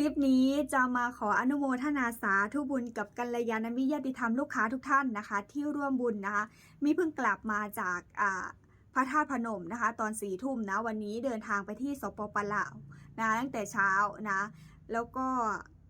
ลิปนี้จะมาขออนุโมทนาสาธุบุญกับกัลยาณมิตรญาติธรรมลูกค้าทุกท่านนะคะ ที่ร่วมบุญนะคะ มีเพิ่งกลับมาจากพระธาตุพนมนะคะ ตอนสี่ทุ่มนะวันนี้เดินทางไปที่สปปลาวนะตั้งแต่เช้านะ แล้วก็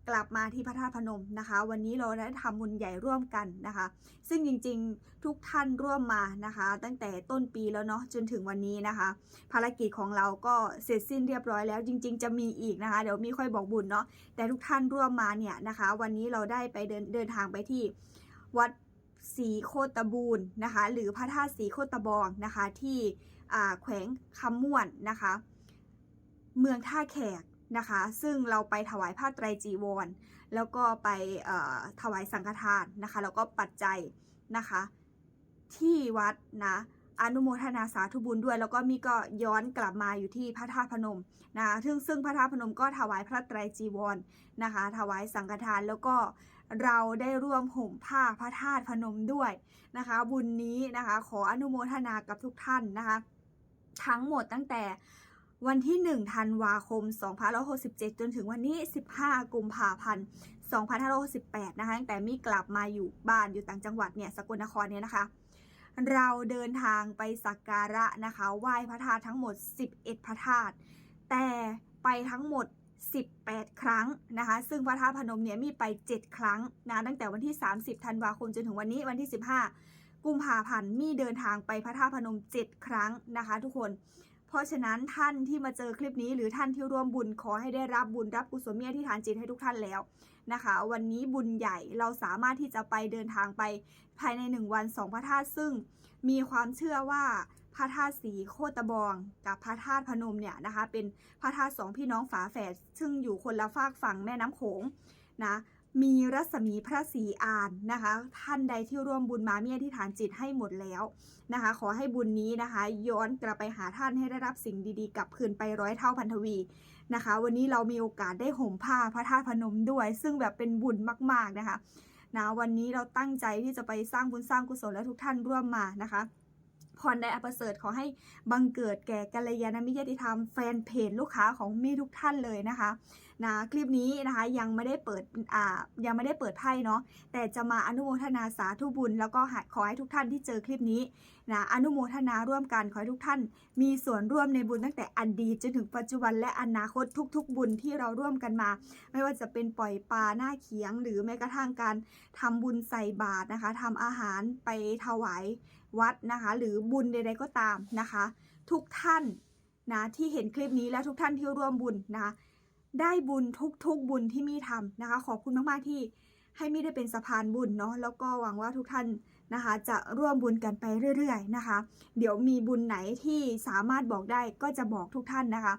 กลับมาที่พระธาตุพนมนะคะ วันนี้เราได้ทำบุญใหญ่ร่วมกันนะคะ ซึ่งจริงๆทุกท่านร่วมมานะคะ ตั้งแต่ต้นปีแล้วเนาะจนถึงวันนี้นะคะ ภารกิจของเราก็เสร็จสิ้นเรียบร้อยแล้วจริง ๆ จะมีอีกนะคะ เดี๋ยวมีค่อยบอกบุญเนาะแต่ทุกท่านร่วมมาเนี่ยนะคะ วันนี้เราได้ไปเดินเดินทางไปที่วัดศรีโคตบูรณ์นะคะ หรือพระธาตุศรีโคตบองนะคะที่แขวงคำม่วนนะคะ เมืองท่าแขก นะคะ ซึ่งเราไปถวายผ้าไตรจีวร แล้วก็ไปถวายสังฆทานนะคะ แล้วก็ปัจจัยนะคะ ที่วัดนะอนุโมทนาสาธุบุญด้วย แล้วก็มีก็ย้อนกลับมาอยู่ที่พระธาตุพนมนะคะซึ่งซึ่งพระธาตุพนมก็ถวายพระไตรจีวรนะคะ ถวายสังฆทานแล้วก็เราได้ร่วมห่มผ้าพระธาตุพนมด้วยนะคะ บุญนี้นะคะ ขออนุโมทนากับทุกท่านนะคะ ทั้งหมดตั้งแต่ วันที่ 1 ธันวาคม 2567 จนถึงวันนี้ 15 กุมภาพันธ์ 2568 นะคะ ตั้งแต่มีกลับมาอยู่บ้านอยู่ต่างจังหวัดเนี่ย สกลนครเนี่ยนะคะ เราเดินทางไปสักการะนะคะ ไหว้พระธาตุทั้งหมด 11 พระธาตุ แต่ไปทั้งหมด 18 ครั้งนะคะ ซึ่งพระธาตุพนมเนี่ยมีไป 7 ครั้งนะ ตั้งแต่วันที่ 30 ธันวาคมจนถึงวันนี้ วันที่ 15 กุมภาพันธ์ มีเดินทางไปพระธาตุพนม 7 ครั้งนะคะ ทุกคน เพราะฉะนั้นท่านที่มาเจอคลิปนี้หรือท่านที่ร่วมบุญขอให้ได้รับบุญรับกุศลเมีอธิษฐานจิตให้ทุกท่านแล้วนะคะ วันนี้บุญใหญ่เราสามารถที่จะไปเดินทางไปภายใน 1 วัน 2 พระธาตุซึ่งมีความเชื่อว่าพระธาตุสีโคตบอง กับพระธาตุพนมเนี่ยนะคะ เป็นพระธาตุสองพี่น้องฝาแฝดซึ่งอยู่คนละฝากฝั่งแม่น้ำโขงนะ มีรัศมีพระศรีอานนะคะ ท่านใดที่ร่วมบุญมาเมีอธิษฐานจิตให้หมดแล้วนะคะ ขอให้บุญนี้นะคะ ย้อนกลับไปหาท่านให้ได้รับสิ่งดีๆกลับคืนไปร้อยเท่าพันทวีนะคะ วันนี้เรามีโอกาสได้ห่มผ้าพระธาตุพนมด้วย ซึ่งแบบเป็นบุญมาก ๆนะคะนะวันนี้เราตั้งใจที่จะไปสร้างบุญสร้างกุศลและทุกท่านร่วมมานะคะ พรได้อปเสริฐขอให้บังเกิดแก่กัลยาณมิตรญาติธรรมแฟนเพจลูกค้าของมีทุกท่านเลยนะคะนะคลิปนี้นะคะยังไม่ได้เปิดอ่ายังไม่ได้เปิดไพ่เนาะแต่จะมาอนุโมทนาสาธุบุญ แล้วก็ขอให้ทุกท่านที่เจอคลิปนี้นะอนุโมทนาร่วมกันขอให้ทุกท่าน มีส่วนร่วมในบุญตั้งแต่อดีตจนถึงปัจจุบันและอนาคตทุก ๆ บุญที่เราร่วมกันมา ไม่ว่าจะเป็นปล่อยปลาหน้าเขียง หรือแม้กระทั่งการทำบุญใส่บาตรนะคะทำอาหารไปถวาย วัดนะคะ หรือบุญใด ๆ ก็ตามนะคะ ทุกท่านนะที่เห็นคลิปนี้และทุกท่านที่ร่วมบุญนะคะ ได้บุญทุกๆบุญที่มีทำนะคะ ขอบคุณมากๆที่ให้มีได้เป็นสะพานบุญเนาะแล้วก็หวังว่าทุกท่านนะคะ จะร่วมบุญกันไปเรื่อย ๆ นะคะ เดี๋ยวมีบุญไหนที่สามารถบอกได้ก็จะบอกทุกท่านนะคะ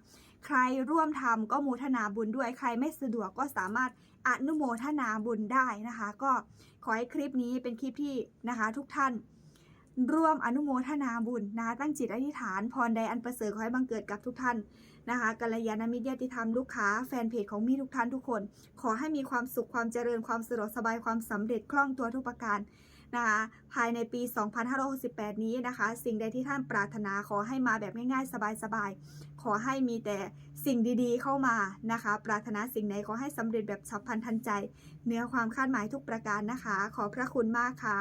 ใครร่วมทำก็โมทนาบุญด้วยใครไม่สะดวกก็สามารถอนุโมทนาบุญได้นะคะ ก็ขอให้คลิปนี้เป็นคลิปที่นะคะ ทุกท่าน ร่วมอนุโมทนาบุญนะคะตั้งจิตอธิษฐานพรใดอันประเสริฐขอให้บังเกิดกับทุกท่านนะคะกัลยาณมิตรญาติธรรมลูกค้าแฟนเพจของมีทุกท่านทุกคน ขอให้มีความสุขความเจริญความสะดวกสบายความสำเร็จคล่องตัวทุกประการนะคะภายในปี 2568 นี้นะคะ สิ่งใดที่ท่านปรารถนาขอให้มาแบบง่ายๆ สบายๆ ขอให้มีแต่สิ่งดีๆเข้ามานะคะ ปรารถนาสิ่งไหนขอให้สำเร็จแบบฉับพลันทันใจ เนื้อความคาดหมายทุกประการนะคะ ขอพระคุณมากค่ะ